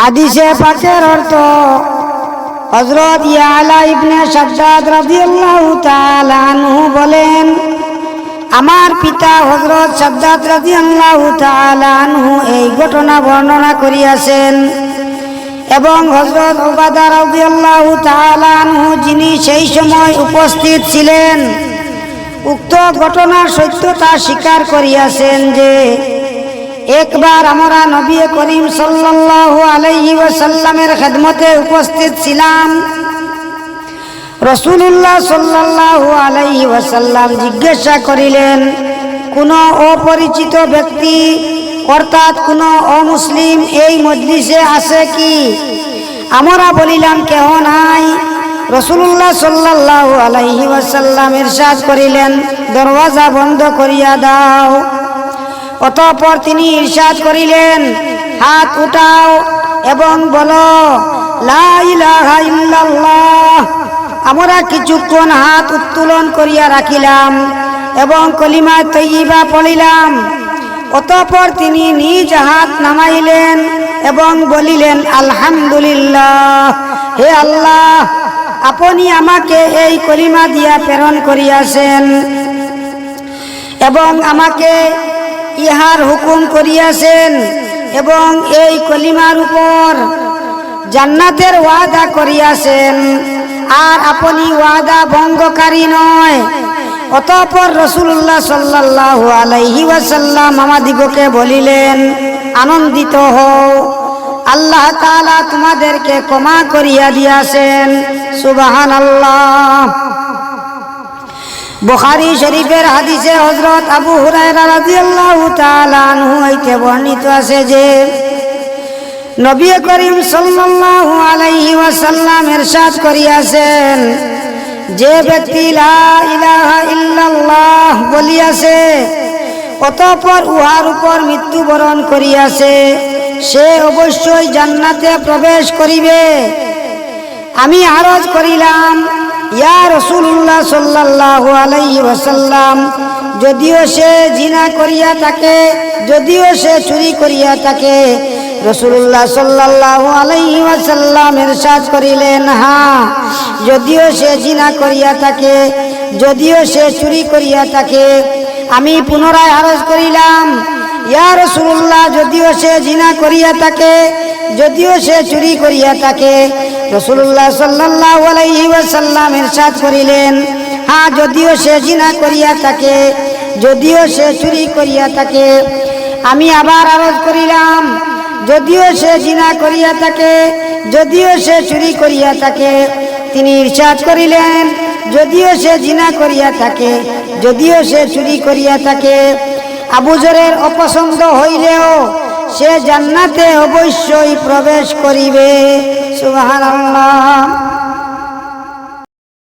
হাদিসে পাকের অর্থ হজরত ইয়ালা ইবনে সাদ্দাদ রাদিয়াল্লাহু তাআলা আনহু বলেন, আমার পিতা হজরত সাদ্দাত রাদিয়াল্লাহু তাআলা আনহু এই ঘটনা বর্ণনা করিয়াছেন এবং হজরত ওবাদা রাদিয়াল্লাহু তাআলা আনহু যিনি সেই সময় উপস্থিত ছিলেন, উক্ত ঘটনার সত্যতা স্বীকার করিয়াছেন যে একবার আমরা নবী করিম সাল্লাল্লাহু আলাইহি খেদমতে উপস্থিত ছিলাম। রসুল্লাহ সাল্লাল্লাহু আলাইহি ওয়াসাল্লাম জিজ্ঞাসা করিলেন, কোন অপরিচিত ব্যক্তি, অর্থাৎ কোন অমুসলিম এই মজলিসে আছে কি? আমরা বলিলাম, কেহ নাই। রসুল্লাহ সাল্লাল্লাহু আলাইহি ওয়াসাল্লাম ইরশাদ করিলেন, দরওয়াজা বন্ধ করিয়া দাও। অতঃপর তিনি ইরশাদ করিলেন, হাত উঠাও এবং বলো আমরা কিছুক্ষণ হাত উত্তোলন করিয়া রাখিলাম এবং কলিমা তৈবা পড়িলাম। অতঃপর তিনি নিজ হাত নামাইলেন এবং বলিলেন, আলহামদুলিল্লাহ, হে আল্লাহ, আপনি আমাকে এই কলিমা দিয়া প্রেরণ করিয়াছেন এবং আমাকে ইহার হুকুম করিয়াছেন এবং এই কলিমার উপর জান্নাতের ওয়াদা করিয়াছেন। আর আপনি ওয়াদা ভঙ্গকারী নয়। অতঃপর রসুল্লাহ সাল্লাল্লাহু আলাইহি ওয়াসাল্লাম আমাদিগকে বলিলেন, আনন্দিত হও। আল্লাহ তাআলা তোমাদেরকে ক্ষমা করিয়া দিয়াছেন। সুবাহান আল্লাহ বুখারী শরীফের হাদিসে হযরত আবু হুরায়রা হইতে বর্ণিত আছে যে, নবী করিম সাল্লাল্লাহু আলাইহি ওয়াসাল্লাম ইরশাদ করিয়াছেন, যে ব্যক্তি লা ইলাহা ইল্লাল্লাহ বলিয়াছে, অতঃপর উহার উপর মৃত্যুবরণ করিয়াছে, সে অবশ্যই জান্নাতে প্রবেশ করিবে। আমি আরজ করিলাম ইয়া যদিও সে জিনা করিয়া থাকে, যদিও সে চুরি করিয়া থাকে রসুল্লাহ সাল্লাল্লাহু আলাইহি ওয়াসাল্লাম ইরশাদ করিলেন হ্যাঁ যদিও সে জিনা করিয়া থাকে, যদিও সে চুরি করিয়া থাকে, আমি পুনরায় আরজ করিলাম, ইয়া রসুল্লাহ যদিও সে জিনা করিয়া থাকে যদিও সে চুরি করিয়া থাকে রসুল্লাহ সাল্লাল্লাহু আলাইহি ওয়াসাল্লাম ইরশাদ করিলেন। হ্যাঁ যদিও সে জিনা করিয়া থাকে যদিও সে চুরি করিয়া থাকে আমি আবার আরজ করিলাম, যদিও সে জিনা করিয়া থাকে যদিও সে চুরি করিয়া থাকে তিনি ইরশাদ করিলেন, যদিও সে জিনা করিয়া থাকে যদিও সে চুরি করিয়া থাকে আবুজরের অপছন্দ হইলেও সে জান্নাতে অবশ্যই প্রবেশ করিবে। সুবহানাল্লাহ।